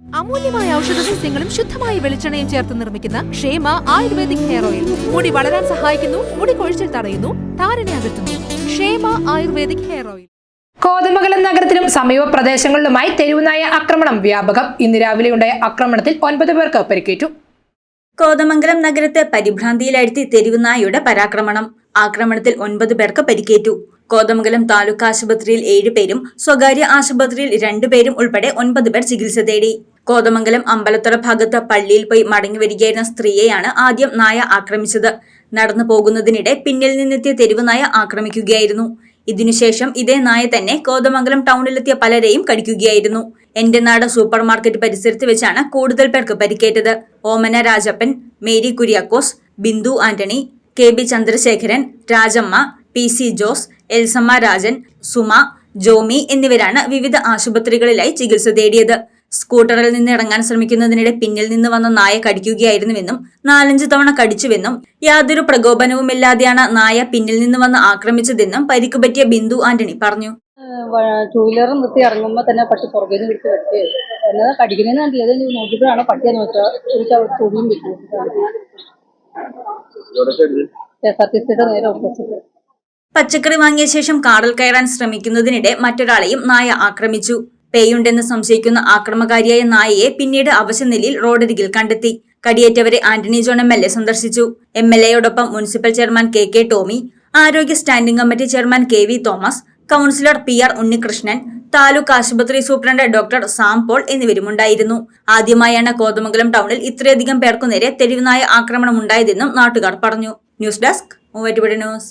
അമൂല്യമായ ഔഷധ സസ്യങ്ങളും ശുദ്ധമായ വെളിച്ചെണ്ണയും ചേർത്ത് നിർമ്മിക്കുന്ന ക്ഷേമ ആയുർവേദിക് ഹെയർ ഓയിൽ. മുടി വളരാൻ സഹായിക്കുന്നു മുടി കൊഴിച്ചിൽ തടയുന്നു താരനെ അകറ്റുന്നു. ക്ഷേമ ആയുർവേദിക് ഹെയർ ഓയിൽ. കോതമംഗലം നഗരത്തിലും സമീപ പ്രദേശങ്ങളിലുമായി തെരുവുനായ ആക്രമണം വ്യാപകം. ഇന്ന് രാവിലെയുണ്ടായ ആക്രമണത്തിൽ ഒൻപത് പേർക്ക് പരിക്കേറ്റു. കോതമംഗലം നഗരത്തെ പരിഭ്രാന്തിയിലാഴ്ത്തി തെരുവുനായയുടെ പരാക്രമണം. ആക്രമണത്തിൽ ഒൻപത് പേർക്ക് പരിക്കേറ്റു. കോതമംഗലം താലൂക്ക് ആശുപത്രിയിൽ ഏഴുപേരും സ്വകാര്യ ആശുപത്രിയിൽ രണ്ടുപേരും ഉൾപ്പെടെ ഒൻപത് പേർ ചികിത്സ തേടി. കോതമംഗലം അമ്പലത്തറ ഭാഗത്ത് പള്ളിയിൽ പോയി മടങ്ങി വരികയായിരുന്ന സ്ത്രീയെയാണ് ആദ്യം നായ ആക്രമിച്ചത്. നടന്നു പോകുന്നതിനിടെ പിന്നിൽ നിന്നെത്തിയ തെരുവുനായ ആക്രമിക്കുകയായിരുന്നു. ഇതിനുശേഷം ഇതേ നായ തന്നെ കോതമംഗലം ടൗണിലെത്തിയ പലരെയും കടിക്കുകയായിരുന്നു. എന്റെ നാട് സൂപ്പർ മാർക്കറ്റ് പരിസരത്ത് വെച്ചാണ് കൂടുതൽ പേർക്ക് പരിക്കേറ്റത്. Omana Rajappan Mary Kuriakose Bindu Antony K B Chandrasekharan Rajamma P C Jose Elsamma Rajan Suma Jomy എന്നിവരാണ് വിവിധ ആശുപത്രികളിലായി ചികിത്സ തേടിയത്. സ്കൂട്ടറിൽ നിന്ന് ഇറങ്ങാൻ ശ്രമിക്കുന്നതിനിടെ പിന്നിൽ നിന്ന് വന്ന നായ കടിക്കുകയായിരുന്നുവെന്നും നാലഞ്ച് തവണ കടിച്ചുവെന്നും യാതൊരു പ്രകോപനവുമില്ലാതെയാണ് നായ പിന്നിൽ നിന്ന് വന്ന് ആക്രമിച്ചതെന്നും പരിക്ക് പറ്റിയ ബിന്ദു ആന്റണി പറഞ്ഞു. ടൂ വീലർ നിർത്തി ഇറങ്ങുമ്പോൾ തന്നെ പട്ടി പുറകെ നിന്ന് പിടിച്ച് കടിക്കുകയായിരുന്നു എന്നത് കടിക്കുന്നതെന്ന് കണ്ടില്ല അത് നോക്കിയപ്പോഴാണ് പട്ടിയെ നോക്കുക ഒരു തുണിയും കെ എസ് ആർ ടി സിയുടെ നേരെ ഓപ്പോസിറ്റ് പച്ചക്കറി വാങ്ങിയ ശേഷം കാറിൽ കയറാൻ ശ്രമിക്കുന്നതിനിടെ മറ്റൊരാളെയും നായ ആക്രമിച്ചു. പേയുണ്ടെന്ന് സംശയിക്കുന്ന ആക്രമകാരിയായ നായയെ പിന്നീട് അവശനിലയിൽ റോഡരികിൽ കണ്ടെത്തി. കടിയേറ്റവരെ Antony John M L A സന്ദർശിച്ചു. M L എയോടൊപ്പം municipal chairman K K Tomy ആരോഗ്യ standing committee chairman K V Thomas councillor P R Unnikrishnan taluk ആശുപത്രി സൂപ്രണ്ട് ഡോക്ടർ സാം പോൾ എന്നിവരുമുണ്ടായിരുന്നു. ആദ്യമായാണ് കോതമംഗലം ടൗണിൽ ഇത്രയധികം പേർക്കു നേരെ തെരുവുനായ ആക്രമണം ഉണ്ടായതെന്നും നാട്ടുകാർ പറഞ്ഞു. News desk Muvattupuzha news.